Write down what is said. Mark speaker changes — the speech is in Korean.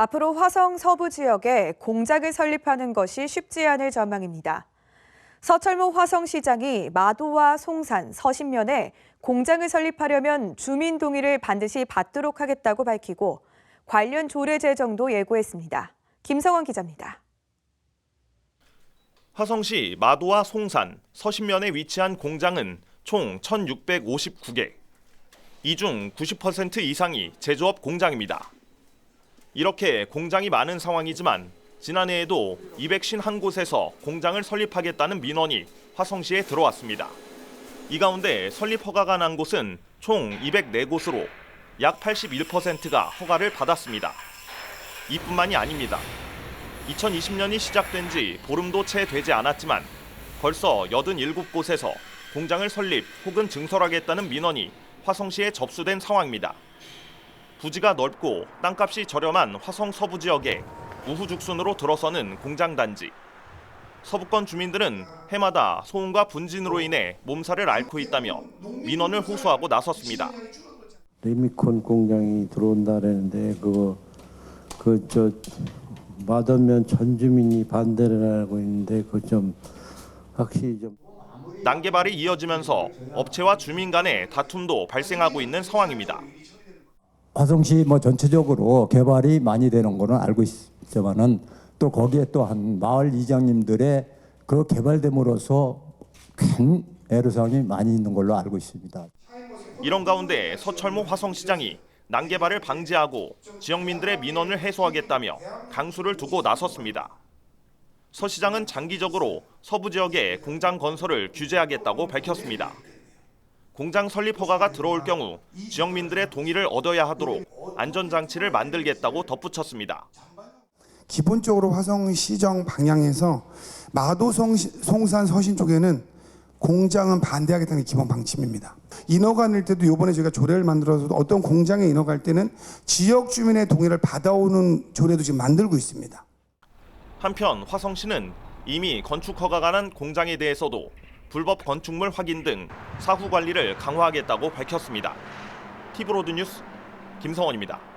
Speaker 1: 앞으로 화성 서부 지역에 공장을 설립하는 것이 쉽지 않을 전망입니다. 서철모 화성시장이 마도와 송산, 서신면에 공장을 설립하려면 주민 동의를 반드시 받도록 하겠다고 밝히고 관련 조례 제정도 예고했습니다. 김성원 기자입니다.
Speaker 2: 화성시 마도와 송산, 서신면에 위치한 공장은 총 1,659개. 이 중 90% 이상이 제조업 공장입니다. 이렇게 공장이 많은 상황이지만 지난해에도 251 곳에서 공장을 설립하겠다는 민원이 화성시에 들어왔습니다. 이 가운데 설립 허가가 난 곳은 총 204곳으로 약 81%가 허가를 받았습니다. 이뿐만이 아닙니다. 2020년이 시작된 지 보름도 채 되지 않았지만 벌써 87곳에서 공장을 설립 혹은 증설하겠다는 민원이 화성시에 접수된 상황입니다. 부지가 넓고 땅값이 저렴한 화성 서부 지역에 우후죽순으로 들어서는 공장 단지. 서부권 주민들은 해마다 소음과 분진으로 인해 몸살을 앓고 있다며 민원을 호소하고 나섰습니다.
Speaker 3: 레미콘 공장이 들어온다라는데 그거 그저 마더면 전 주민이 반대를 하고 있는데 그 좀 확실히 좀
Speaker 2: 난개발이 이어지면서 업체와 주민 간의 다툼도 발생하고 있는 상황입니다.
Speaker 4: 화성시 뭐 전체적으로 개발이 많이 되는 거는 알고 있지만은 또 거기에 또 한 마을 이장님들의 그 개발됨으로써 큰 애로사항이 많이 있는 걸로 알고 있습니다.
Speaker 2: 이런 가운데 서철모 화성시장이 난개발을 방지하고 지역민들의 민원을 해소하겠다며 강수를 두고 나섰습니다. 서 시장은 장기적으로 서부 지역에 공장 건설을 규제하겠다고 밝혔습니다. 공장 설립 허가가 들어올 경우 지역민들의 동의를 얻어야 하도록 안전장치를 만들겠다고 덧붙였습니다.
Speaker 5: 기본적으로 화성시정 방향에서 마도성 송산 서신 쪽에는 공장은 반대하겠다는 게 기본 방침입니다. 인허가낼 때도 이번에 저희가 조례를 만들어서 어떤 공장에 인허갈 때는 지역 주민의 동의를 받아오는 조례도 지금 만들고 있습니다.
Speaker 2: 한편 화성시는 이미 건축 허가가 난 공장에 대해서도 불법 건축물 확인 등 사후 관리를 강화하겠다고 밝혔습니다. 티브로드 뉴스 김성원입니다.